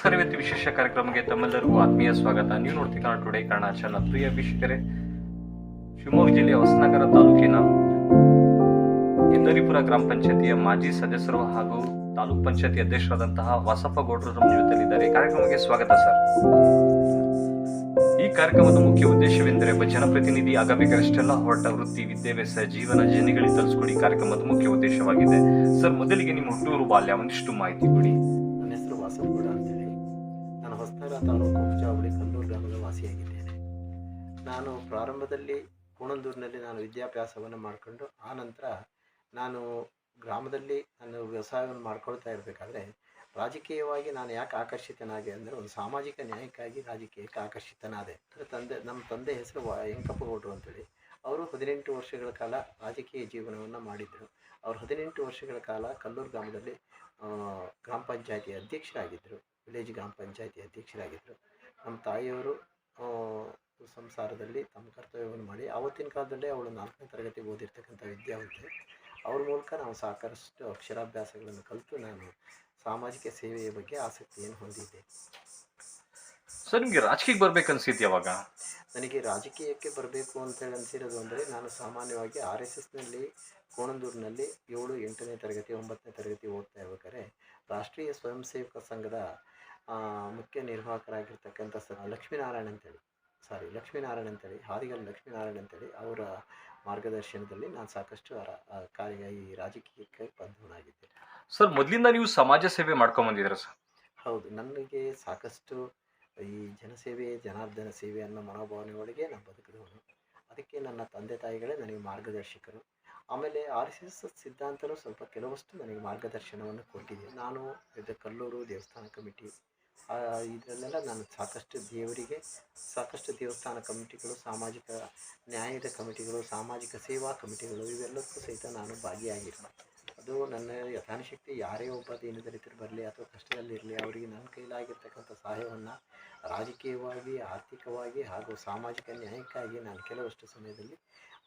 ನಮಸ್ಕಾರ. ಇವತ್ತು ವಿಶೇಷ ಕಾರ್ಯಕ್ರಮಕ್ಕೆ ತಮ್ಮೆಲ್ಲರಿಗೂ ಆತ್ಮೀಯ ಸ್ವಾಗತ. ನೀವು ನೋಡ್ತೀವಿ ಕನ್ನಡ ಟುಡೇ ಕನ್ನಡ ಚಾನಲ್ ಪ್ರಿಯ ವೀಕ್ಷಕರೇ. ಶಿವಮೊಗ್ಗ ಜಿಲ್ಲೆಯ ಹೊಸನಗರ ತಾಲೂಕಿನ ಇಂದರಿಪುರ ಗ್ರಾಮ ಪಂಚಾಯತಿಯ ಮಾಜಿ ಸದಸ್ಯರು ಹಾಗೂ ತಾಲೂಕ್ ಪಂಚಾಯತಿ ಅಧ್ಯಕ್ಷರಾದಂತಹ ವಾಸಪ್ಪ ಗೌಡರು ನಮ್ಮ ಜೊತೆಲಿದ್ದಾರೆ ಈ ಕಾರ್ಯಕ್ರಮಕ್ಕೆ ಸ್ವಾಗತ ಸರ್. ಈ ಕಾರ್ಯಕ್ರಮದ ಮುಖ್ಯ ಉದ್ದೇಶವೆಂದರೆ ಜನಪ್ರತಿನಿಧಿ ಆಗಬೇಕಷ್ಟೆಲ್ಲ ಹೊರಟ ವೃತ್ತಿ ವಿದ್ಯಾಭ್ಯಾಸ, ಜೀವನ ಜನಗಳಿಗೆ ತಲುಪಿಸ್ಕೊಡಿ ಕಾರ್ಯಕ್ರಮದ ಮುಖ್ಯ ಉದ್ದೇಶವಾಗಿದೆ. ಸರ್, ಮೊದಲಿಗೆ ನಿಮ್ಮ ಹುಟ್ಟೂರು ಬಾಲ್ಯ ಒಂದಿಷ್ಟು ಮಾಹಿತಿ ಕೊಡಿ. ನನ್ನ ಹೆಸರು ವಾಸಪ್ಪ ಅಂತೇಳಿ ನಾನು ಹೊಸನಗರ ತಾಲೂಕು ಹುಚ್ಚಾವಳಿ ಕಲ್ಲೂರು ಗ್ರಾಮದ ವಾಸಿಯಾಗಿದ್ದೇನೆ ನಾನು ಪ್ರಾರಂಭದಲ್ಲಿ ಕೋಣಂದೂರಿನಲ್ಲಿ ನಾನು ವಿದ್ಯಾಭ್ಯಾಸವನ್ನು ಮಾಡಿಕೊಂಡು ಆ ನಂತರ ನಾನು ಗ್ರಾಮದಲ್ಲಿ ನಾನು ವ್ಯವಸಾಯವನ್ನು ಮಾಡ್ಕೊಳ್ತಾ ಇರಬೇಕಾದ್ರೆ ರಾಜಕೀಯವಾಗಿ ನಾನು ಯಾಕೆ ಆಕರ್ಷಿತನಾದೆ ಅಂದರೆ ಒಂದು ಸಾಮಾಜಿಕ ನ್ಯಾಯಕ್ಕಾಗಿ ರಾಜಕೀಯಕ್ಕೆ ಆಕರ್ಷಿತನಾದೆ. ಅಂದರೆ ತಂದೆ, ನಮ್ಮ ತಂದೆ ಹೆಸರು ವಾ ಅಂತೇಳಿ. ಅವರು ಹದಿನೆಂಟು ವರ್ಷಗಳ ಕಾಲ ರಾಜಕೀಯ ಜೀವನವನ್ನು ಮಾಡಿದ್ದರು. ಅವರು ಹದಿನೆಂಟು ವರ್ಷಗಳ ಕಾಲ ಕಲ್ಲೂರು ಗ್ರಾಮದಲ್ಲಿ ಗ್ರಾಮ ಪಂಚಾಯತಿ ಅಧ್ಯಕ್ಷರಾಗಿದ್ದರು. ವಿಲೇಜ್ ಗ್ರಾಮ ಪಂಚಾಯತಿ ಅಧ್ಯಕ್ಷರಾಗಿದ್ದರು. ನಮ್ಮ ತಾಯಿಯವರು ಸಂಸಾರದಲ್ಲಿ ತಮ್ಮ ಕರ್ತವ್ಯವನ್ನು ಮಾಡಿ ಆವತ್ತಿನ ಕಾಲದಲ್ಲೇ ಅವಳು ನಾಲ್ಕನೇ ತರಗತಿ ಓದಿರ್ತಕ್ಕಂಥ ವಿದ್ಯಾವಂತೆ. ಅವ್ರ ಮೂಲಕ ನಾವು ಸಾಕಷ್ಟು ಅಕ್ಷರಾಭ್ಯಾಸಗಳನ್ನು ಕಲಿತು ನಾನು ಸಾಮಾಜಿಕ ಸೇವೆಯ ಬಗ್ಗೆ ಆಸಕ್ತಿಯನ್ನು ಹೊಂದಿದ್ದೆ. ಸರ್ ನಿಮಗೆ ರಾಜಕೀಯಕ್ಕೆ ಬರ್ಬೇಕು ಅನ್ಸಿತ್ತು ಯಾವಾಗ? ನನಗೆ ರಾಜಕೀಯಕ್ಕೆ ಬರಬೇಕು ಅಂತೇಳಿ ಅನಿಸಿರೋದು ಅಂದರೆ ನಾನು ಸಾಮಾನ್ಯವಾಗಿ ಆರ್ ಎಸ್ ಎಸ್ನಲ್ಲಿ ಕೋಣಂದೂರಿನಲ್ಲಿ ಏಳು ಎಂಟನೇ ತರಗತಿ ಒಂಬತ್ತನೇ ತರಗತಿ ಓದ್ತಾ ಇರ್ಬೇಕಾದ್ರೆ ರಾಷ್ಟ್ರೀಯ ಸ್ವಯಂ ಸೇವಕ ಸಂಘದ ಮುಖ್ಯ ನಿರ್ವಾಹಕರಾಗಿರ್ತಕ್ಕಂಥ ಸ ಲಕ್ಷ್ಮೀನಾರಾಯಣ ಅಂತೇಳಿ. ಸಾರಿ ಲಕ್ಷ್ಮೀನಾರಾಯಣ ಅಂತೇಳಿ ಹಾದಿಗಲ್ ಲಕ್ಷ್ಮೀನಾರಾಯಣ ಅಂತೇಳಿ ಅವರ ಮಾರ್ಗದರ್ಶನದಲ್ಲಿ ನಾನು ಸಾಕಷ್ಟು ಕಾರ್ಯ ಈ ರಾಜಕೀಯಕ್ಕೆ ಬಂಧವನಾಗಿದ್ದೆ ಸರ್ ಮೊದಲಿಂದ ನೀವು ಸಮಾಜ ಸೇವೆ ಮಾಡ್ಕೊಂಡ್ ಬಂದಿದ್ರ ಸರ್ ಹೌದು ನನಗೆ ಸಾಕಷ್ಟು ಈ ಜನಸೇವೆ ಜನಾರ್ದನ ಸೇವೆ ಅನ್ನೋ ಮನೋಭಾವನೆ ಒಳಗೆ ನಾನು ಬದುಕಿದವನು. ಅದಕ್ಕೆ ನನ್ನ ತಂದೆ ತಾಯಿಗಳೇ ನನಗೆ ಮಾರ್ಗದರ್ಶಕರು. ಆಮೇಲೆ ಆರ್ ಎಸ್ ಎಸ್ ಸಿದ್ಧಾಂತನೂ ಸ್ವಲ್ಪ ಕೆಲವಷ್ಟು ನನಗೆ ಮಾರ್ಗದರ್ಶನವನ್ನು ಕೊಟ್ಟಿದೆ. ನಾನು ಇದು ಕಲ್ಲೂರು ದೇವಸ್ಥಾನ ಕಮಿಟಿ ಇದರಲ್ಲೆಲ್ಲ ನಾನು ಸಾಕಷ್ಟು ದೇವರಿಗೆ, ಸಾಕಷ್ಟು ದೇವಸ್ಥಾನ ಕಮಿಟಿಗಳು, ಸಾಮಾಜಿಕ ನ್ಯಾಯದ ಕಮಿಟಿಗಳು, ಸಾಮಾಜಿಕ ಸೇವಾ ಕಮಿಟಿಗಳು, ಇವೆಲ್ಲಕ್ಕೂ ಸಹಿತ ನಾನು ಭಾಗಿಯಾಗಿರ್ತೀನಿ ಅದು ನನ್ನ ಯಥಾನಶಕ್ತಿ ಯಾರೇ ಒಬ್ಬ ದೀನದಲಿತರು ಬರಲಿ ಅಥವಾ ಕಷ್ಟದಲ್ಲಿರಲಿ ಅವರಿಗೆ ನನ್ನ ಕೈಲಾಗಿರ್ತಕ್ಕಂಥ ಸಹಾಯವನ್ನು ರಾಜಕೀಯವಾಗಿ ಆರ್ಥಿಕವಾಗಿ ಹಾಗೂ ಸಾಮಾಜಿಕ ನ್ಯಾಯಕ್ಕಾಗಿ ನಾನು ಕೆಲವಷ್ಟು ಸಮಯದಲ್ಲಿ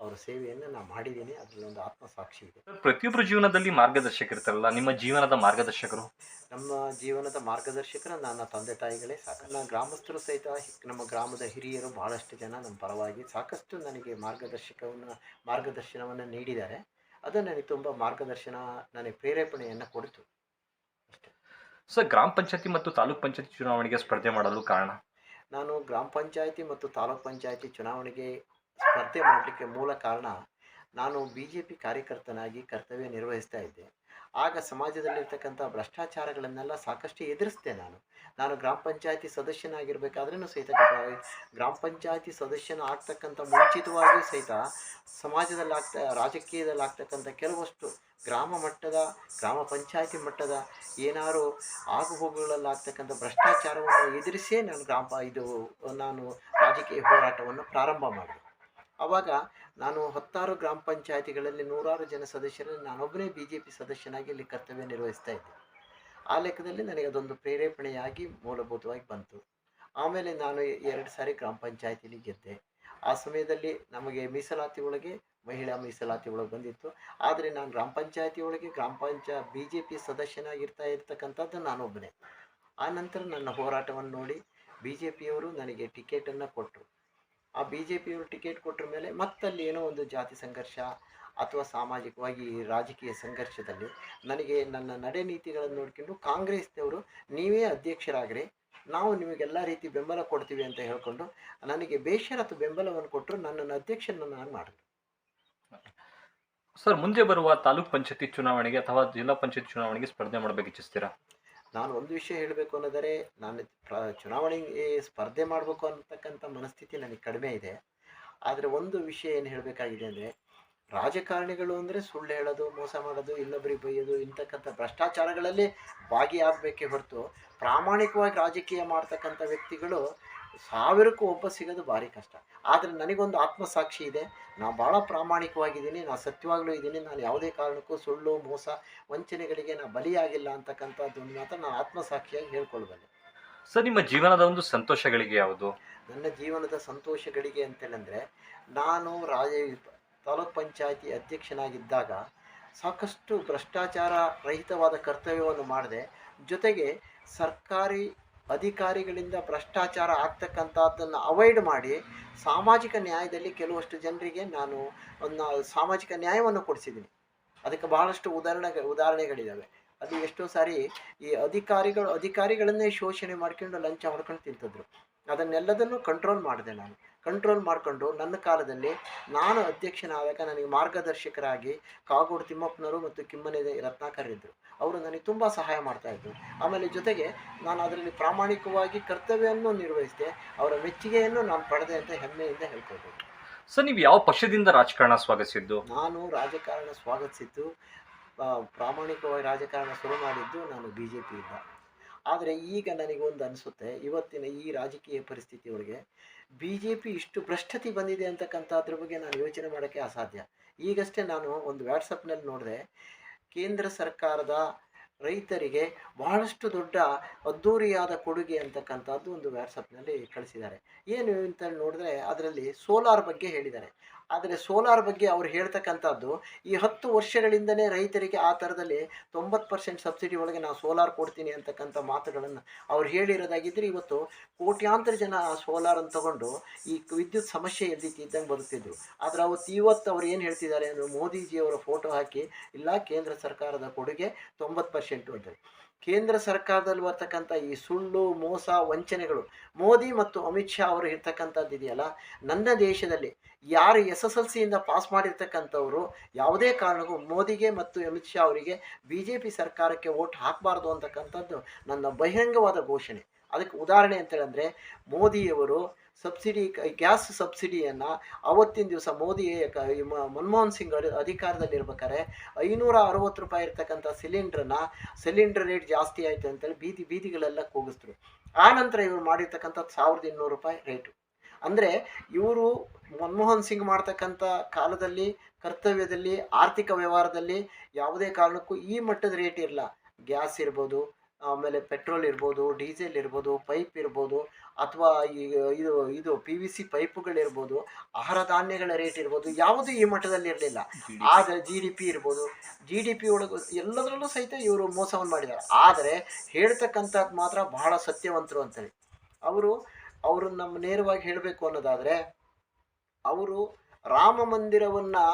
ಅವರ ಸೇವೆಯನ್ನು ನಾನು ಮಾಡಿದ್ದೀನಿ. ಅದರಲ್ಲಿ ಒಂದು ಆತ್ಮಸಾಕ್ಷಿ ಇದೆ. ಪ್ರತಿಯೊಬ್ಬರ ಜೀವನದಲ್ಲಿ ಮಾರ್ಗದರ್ಶಕರಿರ್ತಾರಲ್ಲ ನಿಮ್ಮ ಜೀವನದ ಮಾರ್ಗದರ್ಶಕರು? ನಮ್ಮ ಜೀವನದ ಮಾರ್ಗದರ್ಶಕರು ನನ್ನ ತಂದೆ ತಾಯಿಗಳೇ ಸಾಕು. ನನ್ನ ಗ್ರಾಮಸ್ಥರು ಸಹಿತ ನಮ್ಮ ಗ್ರಾಮದ ಹಿರಿಯರು ಬಹಳಷ್ಟು ಜನ ನಮ್ಮ ಪರವಾಗಿ ಸಾಕಷ್ಟು ನನಗೆ ಮಾರ್ಗದರ್ಶಕವನ್ನು ಮಾರ್ಗದರ್ಶನವನ್ನು ನೀಡಿದ್ದಾರೆ. ಅದು ನನಗೆ ತುಂಬ ಮಾರ್ಗದರ್ಶನ ನನಗೆ ಪ್ರೇರೇಪಣೆಯನ್ನು ಕೊಡಿತು. ಅಷ್ಟೇ. ಸರ್ ಗ್ರಾಮ ಪಂಚಾಯತಿ ಮತ್ತು ತಾಲೂಕ್ ಪಂಚಾಯತಿ ಚುನಾವಣೆಗೆ ಸ್ಪರ್ಧೆ ಮಾಡಲು ಕಾರಣ? ನಾನು ಗ್ರಾಮ ಪಂಚಾಯತಿ ಮತ್ತು ತಾಲೂಕ್ ಪಂಚಾಯತಿ ಚುನಾವಣೆಗೆ ಸ್ಪರ್ಧೆ ಮಾಡಲಿಕ್ಕೆ ಮೂಲ ಕಾರಣ ನಾನು ಬಿ ಜೆ ಪಿ ಕಾರ್ಯಕರ್ತನಾಗಿ ಕರ್ತವ್ಯ ನಿರ್ವಹಿಸ್ತಾ ಇದ್ದೆ. ಆಗ ಸಮಾಜದಲ್ಲಿರ್ತಕ್ಕಂಥ ಭ್ರಷ್ಟಾಚಾರಗಳನ್ನೆಲ್ಲ ಸಾಕಷ್ಟು ಎದುರಿಸಿದೆ ನಾನು. ನಾನು ಗ್ರಾಮ ಪಂಚಾಯತಿ ಸದಸ್ಯನಾಗಿರ್ಬೇಕಾದ್ರೂ ಸಹಿತ ಗ್ರಾಮ ಪಂಚಾಯತಿ ಸದಸ್ಯನ ಆಗ್ತಕ್ಕಂಥ ಮುಂಚಿತವಾಗಿಯೂ ಸಹಿತ ಸಮಾಜದಲ್ಲಿ ಆಗ್ತಾ ರಾಜಕೀಯದಲ್ಲಿ ಆಗ್ತಕ್ಕಂಥ ಕೆಲವಷ್ಟು ಗ್ರಾಮ ಮಟ್ಟದ, ಗ್ರಾಮ ಪಂಚಾಯತಿ ಮಟ್ಟದ ಏನಾರು ಆಗು ಹೋಗುಗಳಲ್ಲಿ ಭ್ರಷ್ಟಾಚಾರವನ್ನು ಎದುರಿಸೇ ನಾನು ಗ್ರಾಮ, ಇದು, ನಾನು ರಾಜಕೀಯ ಹೋರಾಟವನ್ನು ಪ್ರಾರಂಭ ಮಾಡಿದೆ. ಆವಾಗ ನಾನು ಹತ್ತಾರು ಗ್ರಾಮ ಪಂಚಾಯತಿಗಳಲ್ಲಿ ನೂರಾರು ಜನ ಸದಸ್ಯರಲ್ಲಿ ನಾನೊಬ್ಬನೇ ಬಿ ಜೆ ಪಿ ಸದಸ್ಯನಾಗಿ ಇಲ್ಲಿ ಕರ್ತವ್ಯ ನಿರ್ವಹಿಸ್ತಾ ಇದ್ದೆ. ಆ ಲೆಕ್ಕದಲ್ಲಿ ನನಗೆ ಅದೊಂದು ಪ್ರೇರೇಪಣೆಯಾಗಿ ಮೂಲಭೂತವಾಗಿ ಬಂತು. ಆಮೇಲೆ ನಾನು ಎರಡು ಸಾರಿ ಗ್ರಾಮ ಪಂಚಾಯತಿಲಿ ಗೆದ್ದೆ. ಆ ಸಮಯದಲ್ಲಿ ನಮಗೆ ಮೀಸಲಾತಿ ಒಳಗೆ, ಮಹಿಳಾ ಮೀಸಲಾತಿ ಒಳಗೆ ಬಂದಿತ್ತು. ಆದರೆ ನಾನು ಗ್ರಾಮ ಪಂಚಾಯತಿ ಒಳಗೆ, ಗ್ರಾಮ ಪಂಚಾಯ ಬಿ ಜೆ ಪಿ ಸದಸ್ಯನಾಗಿರ್ತಾ ಇರ್ತಕ್ಕಂಥದ್ದು ನಾನೊಬ್ಬನೇ. ಆ ನಂತರ ನನ್ನ ಹೋರಾಟವನ್ನು ನೋಡಿ ಬಿ ಜೆ ಪಿಯವರು ನನಗೆ ಟಿಕೆಟನ್ನು ಕೊಟ್ಟರು. ಆ ಬಿ ಜೆ ಪಿಯವರು ಟಿಕೆಟ್ ಕೊಟ್ಟರ ಮೇಲೆ ಮತ್ತಲ್ಲಿ ಏನೋ ಒಂದು ಜಾತಿ ಸಂಘರ್ಷ ಅಥವಾ ಸಾಮಾಜಿಕವಾಗಿ ರಾಜಕೀಯ ಸಂಘರ್ಷದಲ್ಲಿ ನನಗೆ ನನ್ನ ನಡೆ ನೀತಿಗಳನ್ನು ನೋಡಿಕೊಂಡು ಕಾಂಗ್ರೆಸ್ನವರು ನೀವೇ ಅಧ್ಯಕ್ಷರಾಗ್ರಿ, ನಾವು ನಿಮಗೆಲ್ಲ ರೀತಿ ಬೆಂಬಲ ಕೊಡ್ತೀವಿ ಅಂತ ಹೇಳ್ಕೊಂಡು ನನಗೆ ಬೇಷರತ್ತು ಬೆಂಬಲವನ್ನು ಕೊಟ್ಟರು ನನ್ನನ್ನು ಅಧ್ಯಕ್ಷನನ್ನಾಗಿ ಮಾಡಿದ್ರು ಸರ್, ಮುಂದೆ ಬರುವ ತಾಲೂಕ್ ಪಂಚಾಯತಿ ಚುನಾವಣೆಗೆ ಅಥವಾ ಜಿಲ್ಲಾ ಪಂಚಾಯತ್ ಚುನಾವಣೆಗೆ ಸ್ಪರ್ಧೆ ಮಾಡಬೇಕು ಇಚ್ಛಿಸ್ತೀರಾ? ನಾನು ಒಂದು ವಿಷಯ ಹೇಳಬೇಕು ಅನ್ನೋದರೆ, ನಾನು ಚುನಾವಣೆಗೆ ಸ್ಪರ್ಧೆ ಮಾಡಬೇಕು ಅನ್ನತಕ್ಕಂಥ ಮನಸ್ಥಿತಿ ನನಗೆ ಕಡಿಮೆ ಇದೆ. ಆದರೆ ಒಂದು ವಿಷಯ ಏನು ಹೇಳಬೇಕಾಗಿದೆ ಅಂದರೆ, ರಾಜಕಾರಣಿಗಳು ಅಂದರೆ ಸುಳ್ಳು ಹೇಳೋದು, ಮೋಸ ಮಾಡೋದು, ಇನ್ನೊಬ್ಬರಿಗೆ ಬೈಯೋದು, ಇಂತಕ್ಕಂಥ ಭ್ರಷ್ಟಾಚಾರಗಳಲ್ಲಿ ಭಾಗಿಯಾಗಬೇಕೇ ಹೊರತು ಪ್ರಾಮಾಣಿಕವಾಗಿ ರಾಜಕೀಯ ಮಾಡ್ತಕ್ಕಂಥ ವ್ಯಕ್ತಿಗಳು ಸಾವಿರಕ್ಕೂ ಒಬ್ಬ ಸಿಗೋದು ಭಾರಿ ಕಷ್ಟ. ಆದರೆ ನನಗೊಂದು ಆತ್ಮಸಾಕ್ಷಿ ಇದೆ. ನಾನು ಭಾಳ ಪ್ರಾಮಾಣಿಕವಾಗಿದ್ದೀನಿ. ನಾನು ಸತ್ಯವಾಗಲೂ ಇದ್ದೀನಿ. ನಾನು ಯಾವುದೇ ಕಾರಣಕ್ಕೂ ಸುಳ್ಳು ಮೋಸ ವಂಚನೆಗಳಿಗೆ ನಾನು ಬಲಿಯಾಗಿಲ್ಲ ಅಂತಕ್ಕಂಥದ್ದು ಮಾತ್ರ ನಾನು ಆತ್ಮಸಾಕ್ಷಿಯಾಗಿ ಹೇಳ್ಕೊಳ್ಬಲ್ಲೆ. ಸರ್ ನಿಮ್ಮ ಜೀವನದ ಒಂದು ಸಂತೋಷಗಳಿಗೆ ಯಾವುದು? ನನ್ನ ಜೀವನದ ಸಂತೋಷಗಳಿಗೆ ಅಂತೇಳಂದರೆ ನಾನು ರಾಜ ತಾಲೂಕ್ ಪಂಚಾಯತಿ ಅಧ್ಯಕ್ಷನಾಗಿದ್ದಾಗ ಸಾಕಷ್ಟು ಭ್ರಷ್ಟಾಚಾರ ರಹಿತವಾದ ಕರ್ತವ್ಯವನ್ನು ಮಾಡಿದೆ. ಜೊತೆಗೆ ಸರ್ಕಾರಿ ಅಧಿಕಾರಿಗಳಿಂದ ಭ್ರಷ್ಟಾಚಾರ ಆಗ್ತಕ್ಕಂಥದ್ದನ್ನು ಅವಾಯ್ಡ್ ಮಾಡಿ ಸಾಮಾಜಿಕ ನ್ಯಾಯದಲ್ಲಿ ಕೆಲವಷ್ಟು ಜನರಿಗೆ ನಾನು ಒಂದು ಸಾಮಾಜಿಕ ನ್ಯಾಯವನ್ನು ಕೊಡಿಸಿದ್ದೀನಿ. ಅದಕ್ಕೆ ಬಹಳಷ್ಟು ಉದಾಹರಣೆ ಉದಾಹರಣೆಗಳಿದ್ದಾವೆ ಅದು ಎಷ್ಟೋ ಸಾರಿ ಈ ಅಧಿಕಾರಿಗಳು, ಅಧಿಕಾರಿಗಳನ್ನೇ ಶೋಷಣೆ ಮಾಡ್ಕೊಂಡು ಲಂಚ ಹೊಡ್ಕೊಂಡು ತಿಂತಿದ್ರು. ಅದನ್ನೆಲ್ಲದನ್ನು ಕಂಟ್ರೋಲ್ ಮಾಡಿದೆ ನಾನು. ಕಂಟ್ರೋಲ್ ಮಾಡಿಕೊಂಡು ನನ್ನ ಕಾಲದಲ್ಲಿ ನಾನು ಅಧ್ಯಕ್ಷನಾದಾಗ ನನಗೆ ಮಾರ್ಗದರ್ಶಕರಾಗಿ ಕಾಗೋಡು ತಿಮ್ಮಪ್ಪನವರು ಮತ್ತು ಕಿಮ್ಮನೆ ರತ್ನಾಕರ್ ಇದ್ದರು ಅವರು ನನಗೆ ತುಂಬ ಸಹಾಯ ಮಾಡ್ತಾಯಿದ್ರು ಆಮೇಲೆ ಜೊತೆಗೆ ನಾನು ಅದರಲ್ಲಿ ಪ್ರಾಮಾಣಿಕವಾಗಿ ಕರ್ತವ್ಯವನ್ನು ನಿರ್ವಹಿಸಿದೆ ಅವರ ಮೆಚ್ಚುಗೆಯನ್ನು ನಾನು ಪಡೆದೆ ಅಂತ ಹೆಮ್ಮೆಯಿಂದ ಹೇಳ್ಕೊಬೋದು ಸರ್ ನೀವು ಯಾವ ಪಕ್ಷದಿಂದ ರಾಜಕಾರಣ ಸ್ವಾಗತಿಸಿದ್ದು? ನಾನು ರಾಜಕಾರಣ ಸ್ವಾಗತಿಸಿದ್ದು ಪ್ರಾಮಾಣಿಕವಾಗಿ ರಾಜಕಾರಣ ಶುರು ಮಾಡಿದ್ದು ನಾನು ಬಿ ಜೆ ಪಿಯಿಂದ ಆದರೆ ಈಗ ನನಗೆ ಒಂದು ಅನಿಸುತ್ತೆ ಇವತ್ತಿನ ಈ ರಾಜಕೀಯ ಪರಿಸ್ಥಿತಿಯೊಳಗೆ ಬಿ ಜೆ ಪಿ ಇಷ್ಟು ಭ್ರಷ್ಟತೆ ಬಂದಿದೆ ಅಂತಕ್ಕಂಥದ್ರ ಬಗ್ಗೆ ನಾನು ಯೋಚನೆ ಮಾಡೋಕ್ಕೆ ಅಸಾಧ್ಯ. ಈಗಷ್ಟೇ ನಾನು ಒಂದು ವ್ಯಾಟ್ಸಪ್ನಲ್ಲಿ ನೋಡಿದೆ, ಕೇಂದ್ರ ಸರ್ಕಾರದ ರೈತರಿಗೆ ಬಹಳಷ್ಟು ದೊಡ್ಡ ಅದ್ಧೂರಿಯಾದ ಕೊಡುಗೆ ಅಂತಕ್ಕಂಥದ್ದು ಒಂದು ವ್ಯಾಟ್ಸಪ್ನಲ್ಲಿ ಕಳಿಸಿದ್ದಾರೆ. ಏನು ಅಂತ ನೋಡಿದ್ರೆ ಅದರಲ್ಲಿ ಸೋಲಾರ್ ಬಗ್ಗೆ ಹೇಳಿದ್ದಾರೆ. ಆದರೆ ಸೋಲಾರ್ ಬಗ್ಗೆ ಅವ್ರು ಹೇಳ್ತಕ್ಕಂಥದ್ದು, ಈ ಹತ್ತು ವರ್ಷಗಳಿಂದಲೇ ರೈತರಿಗೆ ಆ ಥರದಲ್ಲಿ ತೊಂಬತ್ತು ಪರ್ಸೆಂಟ್ ಸಬ್ಸಿಡಿ ಒಳಗೆ ನಾವು ಸೋಲಾರ್ ಕೊಡ್ತೀನಿ ಅಂತಕ್ಕಂಥ ಮಾತುಗಳನ್ನು ಅವ್ರು ಹೇಳಿರೋದಾಗಿದ್ದರೆ ಇವತ್ತು ಕೋಟ್ಯಾಂತರ ಜನ ಆ ಸೋಲಾರನ್ನು ತಗೊಂಡು ಈ ವಿದ್ಯುತ್ ಸಮಸ್ಯೆ ಇದ್ದಂಗೆ ಬರುತ್ತಿದ್ದರು ಆದರೆ ಅವತ್ತು ಇವತ್ತು ಅವ್ರು ಏನು ಹೇಳ್ತಿದ್ದಾರೆ ಅಂದರೆ ಮೋದಿಜಿಯವರ ಫೋಟೋ ಹಾಕಿ, ಇಲ್ಲ, ಕೇಂದ್ರ ಸರ್ಕಾರದ ಕೊಡುಗೆ ತೊಂಬತ್ತು ಪರ್ಸೆಂಟು ಅಂತ ಕೇಂದ್ರ ಸರ್ಕಾರದಲ್ಲಿ ಬರ್ತಕ್ಕಂಥ ಈ ಸುಳ್ಳು, ಮೋಸ, ವಂಚನೆಗಳು, ಮೋದಿ ಮತ್ತು ಅಮಿತ್ ಶಾ ಅವರು ಇರ್ತಕ್ಕಂಥದ್ದು ಇದೆಯಲ್ಲ, ನನ್ನ ದೇಶದಲ್ಲಿ ಯಾರು ಎಸ್ ಎಸ್ ಎಲ್ ಸಿಯಿಂದ ಪಾಸ್ ಮಾಡಿರ್ತಕ್ಕಂಥವ್ರು, ಯಾವುದೇ ಕಾರಣಕ್ಕೂ ಮೋದಿಗೆ ಮತ್ತು ಅಮಿತ್ ಶಾ ಅವರಿಗೆ ಬಿ ಜೆ ಪಿ ಸರ್ಕಾರಕ್ಕೆ ಓಟ್ ಹಾಕಬಾರ್ದು ಅಂತಕ್ಕಂಥದ್ದು ನನ್ನ ಬಹಿರಂಗವಾದ ಘೋಷಣೆ. ಅದಕ್ಕೆ ಉದಾಹರಣೆ ಅಂತೇಳಂದರೆ ಮೋದಿಯವರು ಸಬ್ಸಿಡಿ, ಗ್ಯಾಸ್ ಸಬ್ಸಿಡಿಯನ್ನು ಅವತ್ತಿನ ದಿವಸ ಮೋದಿ ಮನಮೋಹನ್ ಸಿಂಗ್ ಅಧಿಕಾರದಲ್ಲಿರ್ಬೇಕಾದ್ರೆ ಐನೂರ ಅರವತ್ತು ರೂಪಾಯಿ ಇರ್ತಕ್ಕಂಥ ಸಿಲಿಂಡ್ರನ್ನ, ಸಿಲಿಂಡರ್ ರೇಟ್ ಜಾಸ್ತಿ ಆಯಿತು ಅಂತೇಳಿ ಬೀದಿ, ಬೀದಿಗಳೆಲ್ಲ ಕೂಗಿಸಿದ್ರು. ಆ ನಂತರ ಇವರು ಮಾಡಿರ್ತಕ್ಕಂಥ ಸಾವಿರದ ಇನ್ನೂರು ರೂಪಾಯಿ ರೇಟು. ಅಂದರೆ ಇವರು ಮನಮೋಹನ್ ಸಿಂಗ್ ಮಾಡ್ತಕ್ಕಂಥ ಕಾಲದಲ್ಲಿ ಕರ್ತವ್ಯದಲ್ಲಿ ಆರ್ಥಿಕ ವ್ಯವಹಾರದಲ್ಲಿ ಯಾವುದೇ ಕಾರಣಕ್ಕೂ ಈ ಮಟ್ಟದ ರೇಟ್ ಇರಲ್ಲ. ಗ್ಯಾಸ್ ಇರ್ಬೋದು ಆಮೇಲೆ ಪೆಟ್ರೋಲ್ ಇರ್ಬೋದು ಡೀಸೆಲ್ ಇರ್ಬೋದು ಪೈಪ್ ಇರ್ಬೋದು ಅಥವಾ ಈ ಇದು ಇದು ಪಿ ವಿ ಸಿ ಪೈಪುಗಳಿರ್ಬೋದು ಆಹಾರ ಧಾನ್ಯಗಳ ರೇಟ್ ಇರ್ಬೋದು ಯಾವುದು ಈ ಮಟ್ಟದಲ್ಲಿ ಇರಲಿಲ್ಲ. ಆದರೆ ಜಿ ಡಿ ಪಿ ಇರ್ಬೋದು. ಜಿ ಡಿ ಪಿ ಒಳಗೆ ಎಲ್ಲದರಲ್ಲೂ ಸಹಿತ ಇವರು ಮೋಸವನ್ನು ಮಾಡಿದ್ದಾರೆ ಆದರೆ ಹೇಳ್ತಕ್ಕಂಥದ್ದು ಮಾತ್ರ ಬಹಳ ಸತ್ಯವಂತರು ಅಂತೇಳಿ. ಅವರು ಅವರು ನಮ್ಮ ನೇರವಾಗಿ ಹೇಳಬೇಕು ಅನ್ನೋದಾದರೆ, ಅವರು ರಾಮ ಮಂದಿರವನ್ನು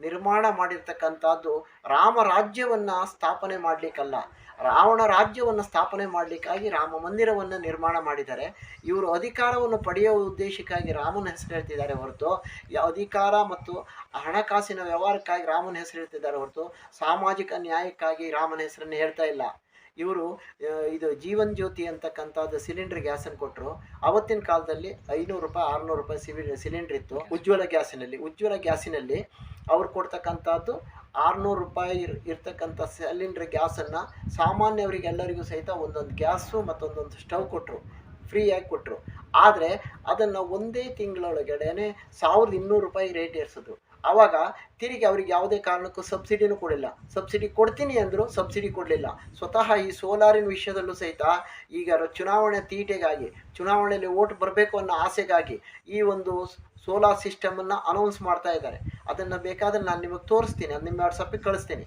ನಿರ್ಮಾಣ ಮಾಡಿರ್ತಕ್ಕಂಥದ್ದು ರಾಮ ರಾಜ್ಯವನ್ನು ಸ್ಥಾಪನೆ ಮಾಡಲಿಕ್ಕಲ್ಲ. ರಾವಣ ರಾಜ್ಯವನ್ನು ಸ್ಥಾಪನೆ ಮಾಡಲಿಕ್ಕಾಗಿ ರಾಮ ಮಂದಿರವನ್ನು ನಿರ್ಮಾಣ ಮಾಡಿದ್ದಾರೆ. ಇವರು ಅಧಿಕಾರವನ್ನು ಪಡೆಯುವ ಉದ್ದೇಶಕ್ಕಾಗಿ ರಾಮನ ಹೆಸರು ಹೇಳ್ತಿದ್ದಾರೆ ಹೊರತು ಅಧಿಕಾರ ಮತ್ತು ಹಣಕಾಸಿನ ವ್ಯವಹಾರಕ್ಕಾಗಿ ರಾಮನ ಹೆಸರು ಹೇಳ್ತಿದ್ದಾರೆ ಹೊರತು, ಸಾಮಾಜಿಕ ನ್ಯಾಯಕ್ಕಾಗಿ ರಾಮನ ಹೆಸರನ್ನು ಹೇಳ್ತಾ ಇಲ್ಲ. ಇವರು ಇದು ಜೀವನ್ ಜ್ಯೋತಿ ಅಂತಕ್ಕಂಥದ್ದು ಸಿಲಿಂಡರ್ ಗ್ಯಾಸನ್ನು ಕೊಟ್ಟರು ಅವತ್ತಿನ ಕಾಲದಲ್ಲಿ ಐನೂರು ರೂಪಾಯಿ, ಆರುನೂರು ರೂಪಾಯಿ ಸಿವಿ ಸಿಲಿಂಡರ್ ಇತ್ತು ಉಜ್ವಲ ಗ್ಯಾಸಿನಲ್ಲಿ. ಉಜ್ವಲ ಗ್ಯಾಸಿನಲ್ಲಿ ಅವ್ರು ಕೊಡ್ತಕ್ಕಂಥದ್ದು ಆರುನೂರು ರೂಪಾಯಿ ಇರ್, ಇರ್ತಕ್ಕಂಥ ಸಿಲಿಂಡರ್ ಗ್ಯಾಸನ್ನು ಸಾಮಾನ್ಯವರಿಗೆಲ್ಲರಿಗೂ ಸಹಿತ ಒಂದೊಂದು ಗ್ಯಾಸು ಮತ್ತೊಂದೊಂದು ಸ್ಟವ್ ಕೊಟ್ಟರು ಫ್ರೀಯಾಗಿ ಕೊಟ್ಟರು ಆದರೆ ಅದನ್ನು ಒಂದೇ ತಿಂಗಳೊಳಗಡೆ ಸಾವಿರದ ಇನ್ನೂರು ರೂಪಾಯಿ ರೇಟ್ ಏರಿಸಿದ್ರು. ಆವಾಗ ತಿರುಗಿ ಅವ್ರಿಗೆ ಯಾವುದೇ ಕಾರಣಕ್ಕೂ ಸಬ್ಸಿಡಿನೂ ಕೊಡಲಿಲ್ಲ. ಸಬ್ಸಿಡಿ ಕೊಡ್ತೀನಿ ಅಂದರು ಸಬ್ಸಿಡಿ ಕೊಡಲಿಲ್ಲ. ಸ್ವತಃ ಈ ಸೋಲಾರಿನ ವಿಷಯದಲ್ಲೂ ಸಹಿತ ಈಗ ಚುನಾವಣೆ ತೀಟೆಗಾಗಿ, ಚುನಾವಣೆಯಲ್ಲಿ ಓಟ್ ಬರಬೇಕು ಅನ್ನೋ ಆಸೆಗಾಗಿ ಈ ಒಂದು ಸೋಲಾರ್ ಸಿಸ್ಟಮನ್ನು ಅನೌನ್ಸ್ ಮಾಡ್ತಾ ಇದ್ದಾರೆ. ಅದನ್ನು ಬೇಕಾದರೆ ನಾನು ನಿಮಗೆ ತೋರಿಸ್ತೀನಿ, ಅದು ನಿಮ್ಮ ವಾಟ್ಸಪ್ಪಿಗೆ ಕಳಿಸ್ತೀನಿ.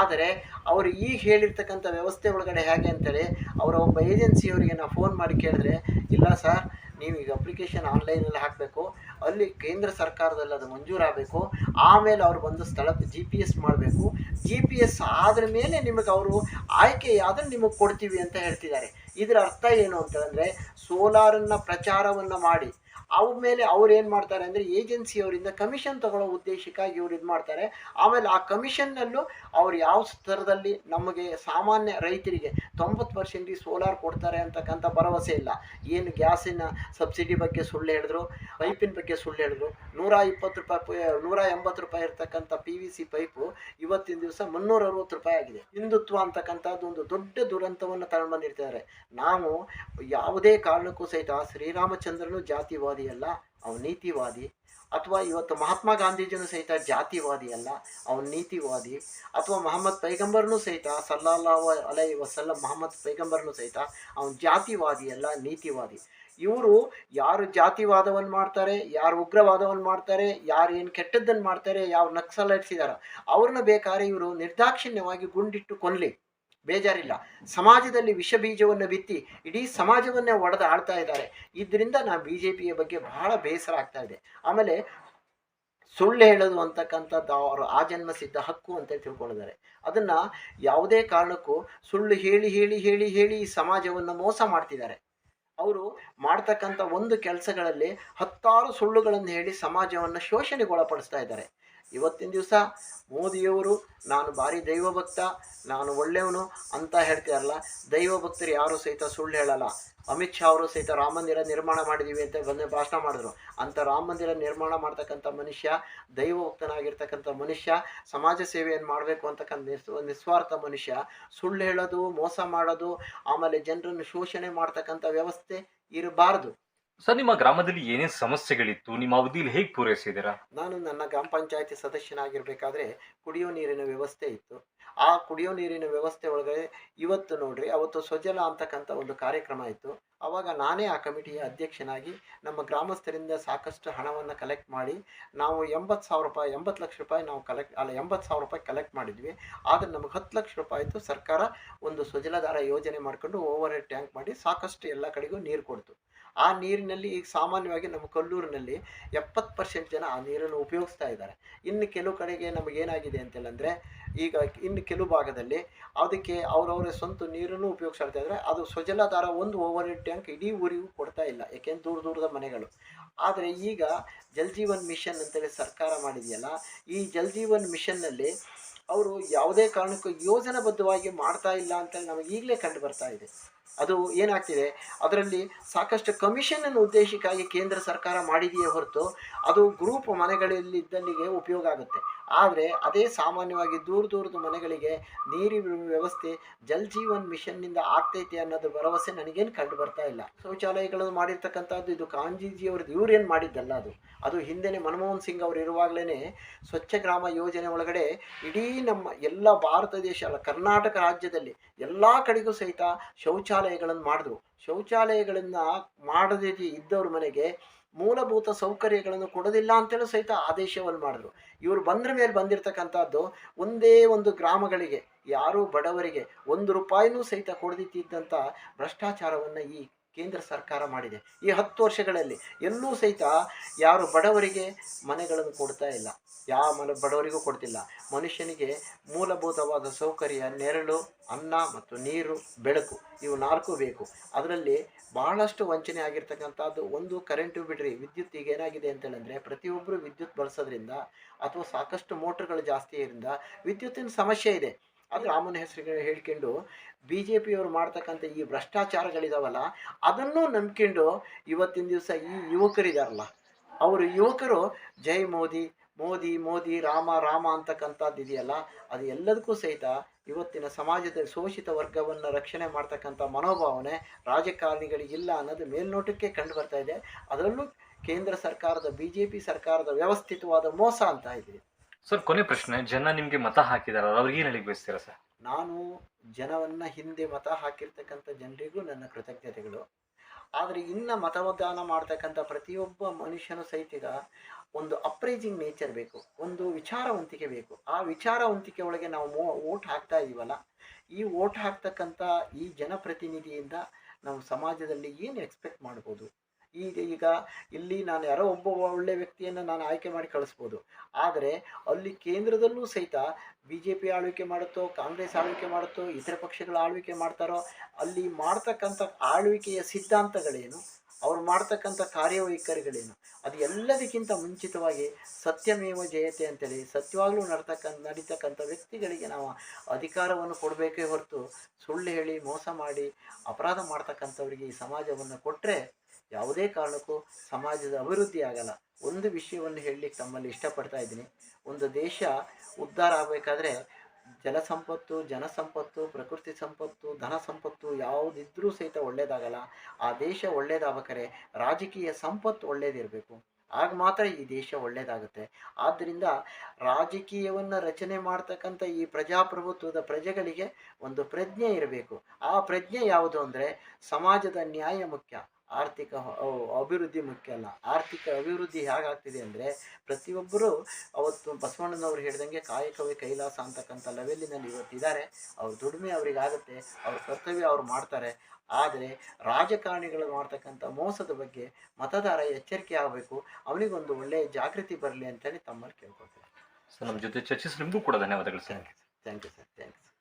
ಆದರೆ ಅವರು ಈಗ ಹೇಳಿರ್ತಕ್ಕಂಥ ವ್ಯವಸ್ಥೆ ಒಳಗಡೆ ಹೇಗೆ ಅಂತೇಳಿ ಅವರ ಒಬ್ಬ ಏಜೆನ್ಸಿಯವರಿಗೆ ನಾನು ಫೋನ್ ಮಾಡಿ ಕೇಳಿದ್ರೆ, ಇಲ್ಲ ಸರ್ ನೀವು ಈಗ ಅಪ್ಲಿಕೇಶನ್ ಆನ್ಲೈನಲ್ಲಿ ಹಾಕಬೇಕು. ಅಲ್ಲಿ ಕೇಂದ್ರ ಸರ್ಕಾರದಲ್ಲಿ ಅದು ಮಂಜೂರಾಗಬೇಕು. ಆಮೇಲೆ ಅವ್ರು ಬಂದು ಸ್ಥಳಕ್ಕೆ ಜಿ ಪಿ ಎಸ್ ಮಾಡಬೇಕು. ಜಿ ಪಿ ಎಸ್ ಆದ್ರ ಮೇಲೆ ನಿಮಗೆ ಅವರು ಆಯ್ಕೆ ಆದರೆ ನಿಮಗೆ ಕೊಡ್ತೀವಿ ಅಂತ ಹೇಳ್ತಿದ್ದಾರೆ. ಇದರ ಅರ್ಥ ಏನು ಅಂತಂದರೆ, ಸೋಲಾರನ್ನು ಪ್ರಚಾರವನ್ನು ಮಾಡಿ ಅವ್ರ ಮೇಲೆ ಅವ್ರು ಏನು ಮಾಡ್ತಾರೆ ಅಂದರೆ ಏಜೆನ್ಸಿಯವರಿಂದ ಕಮಿಷನ್ ತಗೊಳ್ಳೋ ಉದ್ದೇಶಕ್ಕಾಗಿ ಇವ್ರು ಇದು ಮಾಡ್ತಾರೆ. ಆಮೇಲೆ ಆ ಕಮಿಷನ್ನಲ್ಲೂ ಅವ್ರು ಯಾವ ಸ್ತರದಲ್ಲಿ ನಮಗೆ ಸಾಮಾನ್ಯ ರೈತರಿಗೆ ತೊಂಬತ್ತು ಪರ್ಸೆಂಟಿಗೆ ಸೋಲಾರ್ ಕೊಡ್ತಾರೆ ಅಂತಕ್ಕಂಥ ಭರವಸೆ ಇಲ್ಲ. ಏನು ಗ್ಯಾಸಿನ ಸಬ್ಸಿಡಿ ಬಗ್ಗೆ ಸುಳ್ಳು ಹೇಳಿದ್ರು, ಪೈಪಿನ ಬಗ್ಗೆ ಸುಳ್ಳು ಹೇಳಿದ್ರು. ನೂರ ಇಪ್ಪತ್ತು ರೂಪಾಯಿ ನೂರ ಎಂಬತ್ತು ರೂಪಾಯಿ ಇರತಕ್ಕಂಥ ಪಿ ವಿ ಸಿ ಪೈಪು ಇವತ್ತಿನ ದಿವಸ ಮುನ್ನೂರ ಅರವತ್ತು ರೂಪಾಯಿ ಆಗಿದೆ. ಹಿಂದುತ್ವ ಅಂತಕ್ಕಂಥದ್ದು ಒಂದು ದೊಡ್ಡ ದುರಂತವನ್ನು ತಗೊಂಡು ಬಂದಿರ್ತಾರೆ ನಾವು ಯಾವುದೇ ಕಾರಣಕ್ಕೂ ಸಹಿತ ಶ್ರೀರಾಮಚಂದ್ರನು ಜಾತಿವಾದಿ. ಅಲ್ಲ ಅವನು ನೀತಿವಾದಿ. ಅಥವಾ ಇವತ್ತು ಮಹಾತ್ಮ ಗಾಂಧೀಜಿನೂ ಸಹಿತ ಜಾತಿವಾದಿ ಅಲ್ಲ, ಅವನು ನೀತಿವಾದಿ. ಅಥವಾ ಮಹಮ್ಮದ್ ಪೈಗಂಬರ್ನೂ ಸಹಿತ ಸಲ್ಲಾಹ ಅಲೈ ವಸಲ್ಲಂ ಮಹಮ್ಮದ್ ಪೈಗಂಬರ್ನೂ ಸಹಿತ, ಅವನು ಜಾತಿವಾದಿ ಅಲ್ಲ, ನೀತಿವಾದಿ. ಇವರು ಯಾರು ಜಾತಿವಾದವನ್ನು ಮಾಡ್ತಾರೆ, ಯಾರು ಉಗ್ರವಾದವನ್ನು ಮಾಡ್ತಾರೆ, ಯಾರು ಏನು ಕೆಟ್ಟದ್ದನ್ನು ಮಾಡ್ತಾರೆ, ಯಾವ ನಕ್ಸಲ್ ಇಟ್ಸಿದಾರ ಅವ್ರನ್ನ ಬೇಕಾದ್ರೆ ಇವರು ನಿರ್ದಾಕ್ಷಿಣ್ಯವಾಗಿ ಗುಂಡಿಟ್ಟು ಕೊನ್ಲಿ. ಬೇಜಾರಿಲ್ಲ. ಸಮಾಜದಲ್ಲಿ ವಿಷ ಬೀಜವನ್ನು ಬಿತ್ತಿ ಇಡೀ ಸಮಾಜವನ್ನೇ ಒಡೆದು ಆಳ್ತಾ ಇದ್ದಾರೆ. ಇದರಿಂದ ನಾನು ಬಿ ಜೆ ಪಿಯ ಬಗ್ಗೆ ಬಹಳ ಬೇಸರ ಆಗ್ತಾ ಇದೆ. ಆಮೇಲೆ ಸುಳ್ಳು ಹೇಳೋದು ಅಂತಕ್ಕಂಥದ್ದು ಅವರು ಆ ಜನ್ಮ ಸಿದ್ಧ ಹಕ್ಕು ಅಂತ ತಿಳ್ಕೊಂಡಿದ್ದಾರೆ. ಅದನ್ನು ಯಾವುದೇ ಕಾರಣಕ್ಕೂ ಸುಳ್ಳು ಹೇಳಿ ಹೇಳಿ ಹೇಳಿ ಹೇಳಿ ಸಮಾಜವನ್ನು ಮೋಸ ಮಾಡ್ತಿದ್ದಾರೆ. ಅವರು ಮಾಡ್ತಕ್ಕಂಥ ಒಂದು ಕೆಲಸಗಳಲ್ಲಿ ಹತ್ತಾರು ಸುಳ್ಳುಗಳನ್ನು ಹೇಳಿ ಸಮಾಜವನ್ನು ಶೋಷಣೆಗೊಳಪಡಿಸ್ತಾ ಇದ್ದಾರೆ. ಇವತ್ತಿನ ದಿವಸ ಮೋದಿಯವರು, ನಾನು ಭಾರಿ ದೈವಭಕ್ತ, ನಾನು ಒಳ್ಳೆಯವನು ಅಂತ ಹೇಳ್ತಾರಲ್ಲ ದೈವಭಕ್ತರು ಯಾರು ಸಹಿತ ಸುಳ್ಳು ಹೇಳಲ್ಲ. ಅಮಿತ್ ಶಾ ಅವರು ಸಹಿತ ರಾಮ ಮಂದಿರ ನಿರ್ಮಾಣ ಮಾಡಿದ್ದೀವಿ ಅಂತ ಬಂದು ಭಾಷಣ ಮಾಡಿದ್ರು. ಅಂಥ ರಾಮ ಮಂದಿರ ನಿರ್ಮಾಣ ಮಾಡ್ತಕ್ಕಂಥ ಮನುಷ್ಯ, ದೈವಭಕ್ತನಾಗಿರ್ತಕ್ಕಂಥ ಮನುಷ್ಯ, ಸಮಾಜ ಸೇವೆಯನ್ನು ಮಾಡಬೇಕು ಅಂತಕ್ಕಂಥ ನಿಸ್, ನಿಸ್ವಾರ್ಥ ಮನುಷ್ಯ, ಸುಳ್ಳು ಹೇಳೋದು, ಮೋಸ ಮಾಡೋದು, ಆಮೇಲೆ ಜನರನ್ನು ಶೋಷಣೆ ಮಾಡ್ತಕ್ಕಂಥ ವ್ಯವಸ್ಥೆ ಇರಬಾರ್ದು. ಸರ್, ನಿಮ್ಮ ಗ್ರಾಮದಲ್ಲಿ ಏನೇನು ಸಮಸ್ಯೆಗಳಿತ್ತು? ನಿಮ್ಮ ಅವಧಿಯಲ್ಲಿ ಹೇಗೆ ಪೂರೈಸಿದ್ದೀರಾ? ನಾನು ನನ್ನ ಗ್ರಾಮ ಪಂಚಾಯತಿ ಸದಸ್ಯನಾಗಿರಬೇಕಾದ್ರೆ ಕುಡಿಯೋ ನೀರಿನ ವ್ಯವಸ್ಥೆ ಇತ್ತು. ಆ ಕುಡಿಯೋ ನೀರಿನ ವ್ಯವಸ್ಥೆ ಒಳಗಡೆ ಇವತ್ತು ನೋಡ್ರಿ, ಅವತ್ತು ಸ್ವಜಲ ಅಂತಕ್ಕಂಥ ಒಂದು ಕಾರ್ಯಕ್ರಮ ಇತ್ತು. ಆವಾಗ ನಾನೇ ಆ ಕಮಿಟಿಯ ಅಧ್ಯಕ್ಷನಾಗಿ ನಮ್ಮ ಗ್ರಾಮಸ್ಥರಿಂದ ಸಾಕಷ್ಟು ಹಣವನ್ನು ಕಲೆಕ್ಟ್ ಮಾಡಿ, ನಾವು ಎಂಬತ್ತು ಸಾವಿರ ರೂಪಾಯಿ, ಎಂಬತ್ತು ಲಕ್ಷ ರೂಪಾಯಿ ನಾವು ಕಲೆಕ್ಟ್ ಅಲ್ಲ, ಎಂಬತ್ತು ಸಾವಿರ ರೂಪಾಯಿ ಕಲೆಕ್ಟ್ ಮಾಡಿದ್ವಿ. ಆದರೆ ನಮಗೆ ಹತ್ತು ಲಕ್ಷ ರೂಪಾಯಿ ರೂಪಾಯಿತು ಸರ್ಕಾರ ಒಂದು ಸ್ವಜಲಧಾರ ಯೋಜನೆ ಮಾಡಿಕೊಂಡು ಓವರ್ ಟ್ಯಾಂಕ್ ಮಾಡಿ ಸಾಕಷ್ಟು ಎಲ್ಲ ಕಡೆಗೂ ನೀರು ಕೊಡ್ತು. ಆ ನೀರಿನಲ್ಲಿ ಈಗ ಸಾಮಾನ್ಯವಾಗಿ ನಮ್ಮ ಕಲ್ಲೂರಿನಲ್ಲಿ ಎಪ್ಪತ್ತು ಪರ್ಸೆಂಟ್ ಜನ ಆ ನೀರನ್ನು ಉಪಯೋಗಿಸ್ತಾ ಇದ್ದಾರೆ. ಇನ್ನು ಕೆಲವು ಕಡೆಗೆ ನಮಗೇನಾಗಿದೆ ಅಂತೇಳಂದರೆ ಈಗ ಇನ್ನು ಕೆಲವು ಭಾಗದಲ್ಲಿ ಅದಕ್ಕೆ ಅವರವರ ಸ್ವಂತ ನೀರನ್ನು ಉಪಯೋಗಿಸ್ತಾ ಇದ್ದಾರೆ. ಅದು ಸ್ವಜಲಾಧಾರ ಒಂದು ಓವರ್ ಹೆಡ್ ಟ್ಯಾಂಕ್ ಇಡೀ ಊರಿಗೂ ಕೊಡ್ತಾ ಇಲ್ಲ. ಯಾಕೆಂದ್ರೆ ದೂರ ದೂರದ ಮನೆಗಳು. ಆದರೆ ಈಗ ಜಲ್ ಜೀವನ್ ಮಿಷನ್ ಅಂತೇಳಿ ಸರ್ಕಾರ ಮಾಡಿದೆಯಲ್ಲ, ಈ ಜಲ್ ಜೀವನ್ ಮಿಷನ್ನಲ್ಲಿ ಅವರು ಯಾವುದೇ ಕಾರಣಕ್ಕೂ ಯೋಜನಾಬದ್ಧವಾಗಿ ಮಾಡ್ತಾ ಇಲ್ಲ ಅಂತೇಳಿ ನಮಗೆ ಈಗಲೇ ಕಂಡು ಬರ್ತಾ ಇದೆ. ಅದು ಏನಾಗ್ತಿದೆ? ಅದರಲ್ಲಿ ಸಾಕಷ್ಟು ಕಮಿಷನ್ ಉದ್ದೇಶಕ್ಕಾಗಿ ಕೇಂದ್ರ ಸರ್ಕಾರ ಮಾಡಿದೆಯೇ ಹೊರತು ಅದು ಗ್ರೂಪ್ ಮನೆಗಳಲ್ಲಿ ಇದ್ದಲ್ಲಿಗೆ ಉಪಯೋಗ ಆಗುತ್ತೆ. ಆದರೆ ಅದೇ ಸಾಮಾನ್ಯವಾಗಿ ದೂರ ದೂರದ ಮನೆಗಳಿಗೆ ನೀರಿನ ವ್ಯವಸ್ಥೆ, ಜಲ್ ಜೀವನ್ ಮಿಷನ್ನಿಂದ ಆಗ್ತೈತೆ ಅನ್ನೋದು ಭರವಸೆ ನನಗೇನು ಕಂಡು ಬರ್ತಾ ಇಲ್ಲ. ಶೌಚಾಲಯಗಳನ್ನು ಮಾಡಿರ್ತಕ್ಕಂಥದ್ದು ಇದು ಕಾಂಜೀಜಿ ಅವ್ರದ್ದು ಇವ್ರೇನು ಮಾಡಿದ್ದಲ್ಲ ಅದು. ಅದು ಹಿಂದೆನೇ ಮನಮೋಹನ್ ಸಿಂಗ್ ಅವರು ಇರುವಾಗಲೇ ಸ್ವಚ್ಛ ಗ್ರಾಮ ಯೋಜನೆ ಒಳಗಡೆ ಇಡೀ ನಮ್ಮ ಎಲ್ಲ ಭಾರತ ದೇಶ ಕರ್ನಾಟಕ ರಾಜ್ಯದಲ್ಲಿ ಎಲ್ಲ ಕಡೆಗೂ ಸಹಿತ ಶೌಚಾಲಯಗಳನ್ನು ಮಾಡಿದ್ರು. ಶೌಚಾಲಯಗಳನ್ನು ಮಾಡದೇ ಇದ್ದವ್ರ ಮನೆಗೆ ಮೂಲಭೂತ ಸೌಕರ್ಯಗಳನ್ನು ಕೊಡೋದಿಲ್ಲ ಅಂತೇಳಿ ಸಹಿತ ಆದೇಶವನ್ನು ಮಾಡಿದ್ರು. ಇವರು ಬಂದ್ರ ಮೇಲೆ ಬಂದಿರತಕ್ಕಂಥದ್ದು ಒಂದೇ ಒಂದು ಗ್ರಾಮಗಳಿಗೆ, ಯಾರೂ ಬಡವರಿಗೆ ಒಂದು ರೂಪಾಯಿನೂ ಸಹಿತ ಕೊಡದಿತ್ತಿದ್ದಂಥ ಭ್ರಷ್ಟಾಚಾರವನ್ನು ಈ ಕೇಂದ್ರ ಸರ್ಕಾರ ಮಾಡಿದೆ. ಈ ಹತ್ತು ವರ್ಷಗಳಲ್ಲಿ ಎಲ್ಲೂ ಸಹಿತ ಯಾರು ಬಡವರಿಗೆ ಮನೆಗಳನ್ನು ಕೊಡ್ತಾ ಇಲ್ಲ. ಯಾವ ಮನೆ, ಬಡವರಿಗೂ ಕೊಡ್ತಿಲ್ಲ. ಮನುಷ್ಯನಿಗೆ ಮೂಲಭೂತವಾದ ಸೌಕರ್ಯ, ನೆರಳು, ಅನ್ನ ಮತ್ತು ನೀರು, ಬೆಳಕು ಇವು ನಾಲ್ಕು ಬೇಕು. ಅದರಲ್ಲಿ ಬಹಳಷ್ಟು ವಂಚನೆ ಆಗಿರ್ತಕ್ಕಂಥದ್ದು ಒಂದು ಕರೆಂಟು ಬಿಡ್ರಿ, ವಿದ್ಯುತ್ ಈಗ ಏನಾಗಿದೆ ಅಂತೇಳಿದ್ರೆ ಪ್ರತಿಯೊಬ್ಬರು ವಿದ್ಯುತ್ ಬಳಸೋದ್ರಿಂದ ಅಥವಾ ಸಾಕಷ್ಟು ಮೋಟ್ರ್ಗಳು ಜಾಸ್ತಿ ಇರಿಂದ ವಿದ್ಯುತ್ತಿನ ಸಮಸ್ಯೆ ಇದೆ. ಅದು ರಾಮನ ಹೆಸರುಗಳು ಹೇಳ್ಕೊಂಡು ಬಿ ಜೆ ಪಿಯವರು ಮಾಡ್ತಕ್ಕಂಥ ಈ ಭ್ರಷ್ಟಾಚಾರಗಳಿದಾವಲ್ಲ, ಅದನ್ನು ನಂಬ್ಕೊಂಡು ಇವತ್ತಿನ ದಿವಸ ಈ ಯುವಕರಿದಾರಲ್ಲ. ಅವರು ಯುವಕರು, ಜೈ ಮೋದಿ ಮೋದಿ ಮೋದಿ, ರಾಮ ರಾಮ ಅಂತಕ್ಕಂಥದ್ದು ಇದೆಯಲ್ಲ, ಅದು ಎಲ್ಲದಕ್ಕೂ ಸಹಿತ ಇವತ್ತಿನ ಸಮಾಜದ ಶೋಷಿತ ವರ್ಗವನ್ನು ರಕ್ಷಣೆ ಮಾಡ್ತಕ್ಕಂಥ ಮನೋಭಾವನೆ ರಾಜಕಾರಣಿಗಳಿಗಿಲ್ಲ ಅನ್ನೋದು ಮೇಲ್ನೋಟಕ್ಕೆ ಕಂಡು ಬರ್ತಾ ಇದೆ. ಅದರಲ್ಲೂ ಕೇಂದ್ರ ಸರ್ಕಾರದ ಬಿ ಜೆ ಪಿ ಸರ್ಕಾರದ ವ್ಯವಸ್ಥಿತವಾದ ಮೋಸ ಅಂತ ಇದೆ. ಸರ್, ಕೊನೆ ಪ್ರಶ್ನೆ, ಜನ ನಿಮಗೆ ಮತ ಹಾಕಿದಾರಲ್ಲ ಅವ್ರಿಗೆ ಏನು ಹೇಳಿ ಬಯಸ್ತೀರಾ ಸರ್? ನಾನು ಜನವನ್ನು ಹಿಂದೆ ಮತ ಹಾಕಿರ್ತಕ್ಕಂಥ ಜನರಿಗೂ ನನ್ನ ಕೃತಜ್ಞತೆಗಳು. ಆದರೆ ಇನ್ನು ಮತದಾನ ಮಾಡ್ತಕ್ಕಂಥ ಪ್ರತಿಯೊಬ್ಬ ಮನುಷ್ಯನು ಸಹಿತ ಒಂದು ಅಪ್ರೈಸಿಂಗ್ ನೇಚರ್ ಬೇಕು, ಒಂದು ವಿಚಾರವಂತಿಕೆ ಬೇಕು. ಆ ವಿಚಾರವಂತಿಕೆ ಒಳಗೆ ನಾವು ಮೋ ಓಟ್ ಹಾಕ್ತಾ ಇದೀವಲ್ಲ, ಈ ಓಟ್ ಹಾಕ್ತಕ್ಕಂಥ ಈ ಜನಪ್ರತಿನಿಧಿಯಿಂದ ನಾವು ಸಮಾಜದಲ್ಲಿ ಏನು ಎಕ್ಸ್ಪೆಕ್ಟ್ ಮಾಡ್ಬೋದು? ಈಗ ಈಗ ಇಲ್ಲಿ ನಾನು ಯಾರೋ ಒಬ್ಬ ಒಳ್ಳೆ ವ್ಯಕ್ತಿಯನ್ನು ನಾನು ಆಯ್ಕೆ ಮಾಡಿ ಕಳಿಸ್ಬೋದು. ಆದರೆ ಅಲ್ಲಿ ಕೇಂದ್ರದಲ್ಲೂ ಸಹಿತ ಬಿ ಜೆ ಪಿ ಆಳ್ವಿಕೆ ಮಾಡುತ್ತೋ, ಕಾಂಗ್ರೆಸ್ ಆಳ್ವಿಕೆ ಮಾಡುತ್ತೋ, ಇತರ ಪಕ್ಷಗಳ ಆಳ್ವಿಕೆ ಮಾಡ್ತಾರೋ, ಅಲ್ಲಿ ಮಾಡ್ತಕ್ಕಂಥ ಆಳ್ವಿಕೆಯ ಸಿದ್ಧಾಂತಗಳೇನು, ಅವ್ರು ಮಾಡ್ತಕ್ಕಂಥ ಕಾರ್ಯವೈಖರಿಗಳೇನು, ಅದು ಎಲ್ಲದಕ್ಕಿಂತ ಮುಂಚಿತವಾಗಿ ಸತ್ಯಮೇವ ಜಯತೆ ಅಂತೇಳಿ ಸತ್ಯವಾಗಲೂ ನಡ್ತಕ್ಕಂಥ ನಡೀತಕ್ಕಂಥ ವ್ಯಕ್ತಿಗಳಿಗೆ ನಾವು ಅಧಿಕಾರವನ್ನು ಕೊಡಬೇಕೇ ಹೊರತು ಸುಳ್ಳು ಹೇಳಿ ಮೋಸ ಮಾಡಿ ಅಪರಾಧ ಮಾಡ್ತಕ್ಕಂಥವ್ರಿಗೆ ಈ ಸಮಾಜವನ್ನು ಕೊಟ್ಟರೆ ಯಾವುದೇ ಕಾರಣಕ್ಕೂ ಸಮಾಜದ ಅಭಿವೃದ್ಧಿ ಆಗಲ್ಲ ಒಂದು ವಿಷಯವನ್ನು ಹೇಳಲಿಕ್ಕೆ ತಮ್ಮಲ್ಲಿ ಇಷ್ಟಪಡ್ತಾ ಇದ್ದೀನಿ. ಒಂದು ದೇಶ ಉದ್ಧಾರ ಆಗಬೇಕಾದ್ರೆ ಜಲಸಂಪತ್ತು, ಜನಸಂಪತ್ತು, ಪ್ರಕೃತಿ ಸಂಪತ್ತು, ಧನ ಸಂಪತ್ತು ಯಾವುದಿದ್ರೂ ಸಹಿತ ಒಳ್ಳೇದಾಗಲ್ಲ. ಆ ದೇಶ ಒಳ್ಳೇದಾಗಬೇಕಾದ್ರೆ ರಾಜಕೀಯ ಸಂಪತ್ತು ಒಳ್ಳೇದಿರಬೇಕು. ಆಗ ಮಾತ್ರ ಈ ದೇಶ ಒಳ್ಳೇದಾಗುತ್ತೆ. ಆದ್ದರಿಂದ ರಾಜಕೀಯವನ್ನು ರಚನೆ ಮಾಡ್ತಕ್ಕಂಥ ಈ ಪ್ರಜಾಪ್ರಭುತ್ವದ ಪ್ರಜೆಗಳಿಗೆ ಒಂದು ಪ್ರಜ್ಞೆ ಇರಬೇಕು. ಆ ಪ್ರಜ್ಞೆ ಯಾವುದು ಅಂದರೆ ಸಮಾಜದ ನ್ಯಾಯ ಮುಖ್ಯ. ಆರ್ಥಿಕ ಅಭಿವೃದ್ಧಿ ಮುಖ್ಯ ಅಲ್ಲ. ಆರ್ಥಿಕ ಅಭಿವೃದ್ಧಿ ಹೇಗಾಗ್ತಿದೆ ಅಂದರೆ ಪ್ರತಿಯೊಬ್ಬರು ಅವತ್ತು ಬಸವಣ್ಣನವರು ಹೇಳಿದಂಗೆ ಕಾಯಕವೇ ಕೈಲಾಸ ಅಂತಕ್ಕಂಥ ಲೆವೆಲ್ಲಿನಲ್ಲಿ ಇವತ್ತಿದ್ದಾರೆ. ಅವ್ರ ದುಡಿಮೆ ಅವರಿಗಾಗುತ್ತೆ ಅವ್ರ ಕರ್ತವ್ಯ ಅವ್ರು ಮಾಡ್ತಾರೆ. ಆದರೆ ರಾಜಕಾರಣಿಗಳು ಮಾಡ್ತಕ್ಕಂಥ ಮೋಸದ ಬಗ್ಗೆ ಮತದಾರ ಎಚ್ಚರಿಕೆ ಆಗಬೇಕು ಅವನಿಗೊಂದು ಒಳ್ಳೆಯ ಜಾಗೃತಿ ಬರಲಿ ಅಂತೇಳಿ ತಮ್ಮಲ್ಲಿ ಕೇಳ್ಕೊಳ್ತೇನೆ. ಸರ್ ನಮ್ಮ ಜೊತೆ ಚರ್ಚಿಸಿ ನಿಮಗೂ ಕೂಡ ಧನ್ಯವಾದಗಳು sir. Thank you sir thank you